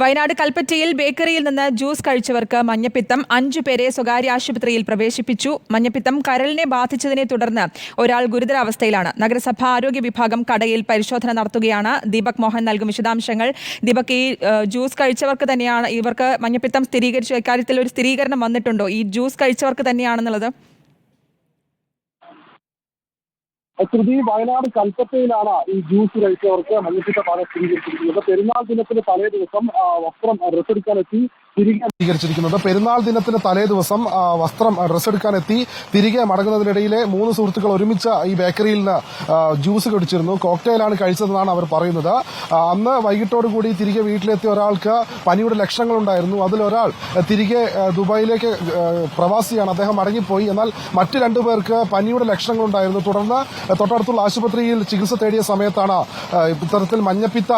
വയനാട് കൽപ്പറ്റയിൽ ബേക്കറിയിൽ നിന്ന് ജ്യൂസ് കഴിച്ചവർക്ക് മഞ്ഞപ്പിത്തം. അഞ്ചു പേരെ സ്വകാര്യ ആശുപത്രിയിൽ പ്രവേശിപ്പിച്ചു. മഞ്ഞപ്പിത്തം കരളിനെ ബാധിച്ചതിനെ തുടർന്ന് ഒരാൾ ഗുരുതരാവസ്ഥയിലാണ്. നഗരസഭാ ആരോഗ്യ വിഭാഗം കടയിൽ പരിശോധന നടത്തുകയാണ്. ദീപക് മോഹൻ നൽകും വിശദാംശങ്ങൾ. ദീപക് ഈ ജ്യൂസ് കഴിച്ചവർക്ക് തന്നെയാണ് ഇവർക്ക് മഞ്ഞപ്പിത്തം സ്ഥിരീകരിച്ചു. ഇക്കാര്യത്തിൽ ഒരു സ്ഥിരീകരണം വന്നിട്ടുണ്ടോ? ഈ ജ്യൂസ് കഴിച്ചവർക്ക് തന്നെയാണെന്നുള്ളത്? ശ്രുതി വയനാട് കൽപ്പറ്റയിലാണ് ഈ ജ്യൂസ് കഴിച്ചവർക്ക് മഞ്ഞപ്പിത്ത ബാധ സ്ഥിരീകരിച്ചിരിക്കുന്നത്. പെരുന്നാൾ ദിനത്തിന് തലേ ദിവസം വസ്ത്രം ഡ്രസ് എടുക്കാനെത്തി തിരികെ സ്വീകരിച്ചിരിക്കുന്നത്. പെരുന്നാൾ ദിനത്തിന് തലേ ദിവസം വസ്ത്രം ഡ്രസ് എടുക്കാനെത്തി. തിരികെ മടങ്ങുന്നതിനിടയിലെ മൂന്ന് സുഹൃത്തുക്കൾ ഒരുമിച്ച് ഈ ബേക്കറിയിൽ നിന്ന് ജ്യൂസ് കുടിച്ചിരുന്നു. കോക്ടെയിലാണ് കഴിച്ചതെന്നാണ് അവർ പറയുന്നത്. അന്ന് വൈകിട്ടോടുകൂടി തിരികെ വീട്ടിലെത്തിയ ഒരാൾക്ക് പനിയുടെ ലക്ഷണങ്ങളുണ്ടായിരുന്നു. അതിലൊരാൾ തിരികെ ദുബായിലേക്ക് പ്രവാസിയാണ്. അദ്ദേഹം മടങ്ങിപ്പോയി. എന്നാൽ മറ്റു രണ്ടു പേർക്ക് പനിയുടെ ലക്ഷണങ്ങളുണ്ടായിരുന്നു. തുടർന്ന് തൊട്ടടുത്തുള്ള ആശുപത്രിയിൽ ചികിത്സ തേടിയ സമയത്താണ് ഇത്തരത്തിൽ മഞ്ഞപ്പിത്ത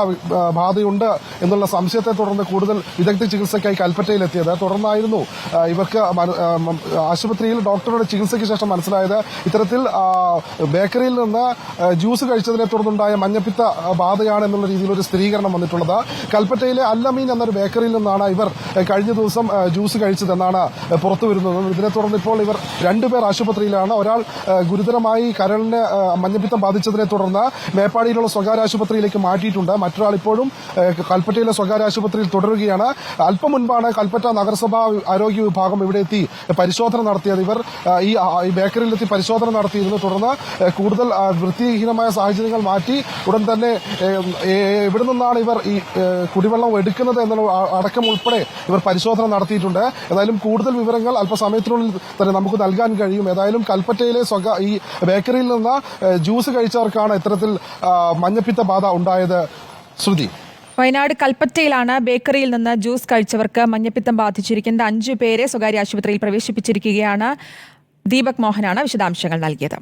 ബാധയുണ്ട് എന്നുള്ള സംശയത്തെ തുടർന്ന് കൂടുതൽ വിദഗ്ധ ചികിത്സയ്ക്കായി കൽപ്പറ്റയിലെത്തിയത്. തുടർന്നായിരുന്നു ഇവർക്ക് ആശുപത്രിയിൽ ഡോക്ടറുടെ ചികിത്സയ്ക്ക് ശേഷം മനസ്സിലായത് ഇത്തരത്തിൽ ബേക്കറിയിൽ നിന്ന് ജ്യൂസ് കഴിച്ചതിനെ തുടർന്നുണ്ടായ മഞ്ഞപ്പിത്ത ബാധയാണ് എന്നുള്ള രീതിയിൽ ഒരു സ്ഥിരീകരണം വന്നിട്ടുള്ളത്. കൽപ്പറ്റയിലെ അല്ലമീൻ എന്നൊരു ബേക്കറിയിൽ നിന്നാണ് ഇവർ കഴിഞ്ഞ ദിവസം ജ്യൂസ് കഴിച്ചതെന്നാണ് പുറത്തു വരുന്നത് ഇതിനെ തുടർന്ന് ഇപ്പോൾ ഇവർ രണ്ടുപേർ ആശുപത്രിയിലാണ്. ഒരാൾ ഗുരുതരമായി കരളിന് മഞ്ഞപ്പിത്തം ബാധിച്ചതിനെ തുടർന്ന് മേപ്പാടിയിലുള്ള സ്വകാര്യ ആശുപത്രിയിലേക്ക് മാറ്റിയിട്ടുണ്ട്. മറ്റൊരാൾ ഇപ്പോഴും കൽപ്പറ്റയിലെ സ്വകാര്യ ആശുപത്രിയിൽ തുടരുകയാണ്. അല്പം മുൻപാണ് കൽപ്പറ്റ നഗരസഭാ ആരോഗ്യ വിഭാഗം ഇവിടെ എത്തി പരിശോധന നടത്തിയത്. ഇവർ ഈ ബേക്കറിയിൽ എത്തി പരിശോധന നടത്തിയിരുന്നു. തുടർന്ന് കൂടുതൽ വൃത്തിഹീനമായ സാഹചര്യങ്ങൾ മാറ്റി ഉടൻ തന്നെ എവിടെ നിന്നാണ് ഇവർ ഈ കുടിവെള്ളം എടുക്കുന്നത് എന്നുള്ള അടക്കം ഉൾപ്പെടെ ഇവർ പരിശോധന നടത്തിയിട്ടുണ്ട്. ഏതായാലും കൂടുതൽ വിവരങ്ങൾ അല്പസമയത്തിനുള്ളിൽ തന്നെ നമുക്ക് നൽകാൻ കഴിയും. ഏതായാലും കൽപ്പറ്റയിലെ സ്വകാ ഈ ബേക്കറിയിൽ നിന്ന് ജ്യൂസ് കഴിച്ചവർക്കാണ് ഇത്തരത്തിൽ മഞ്ഞപ്പിത്ത ബാധ ഉണ്ടായത്. ശ്രുതി. വയനാട് കൽപ്പറ്റയിലാണ് ബേക്കറിയിൽ നിന്ന് ജ്യൂസ് കഴിച്ചവർക്ക് മഞ്ഞപ്പിത്തം ബാധിച്ചിരിക്കുന്ന അഞ്ചു പേരെ സ്വകാര്യ ആശുപത്രിയിൽ പ്രവേശിപ്പിച്ചിരിക്കുകയാണ് ദീപക് മോഹനാണ് വിശദാംശങ്ങൾ നൽകിയത്.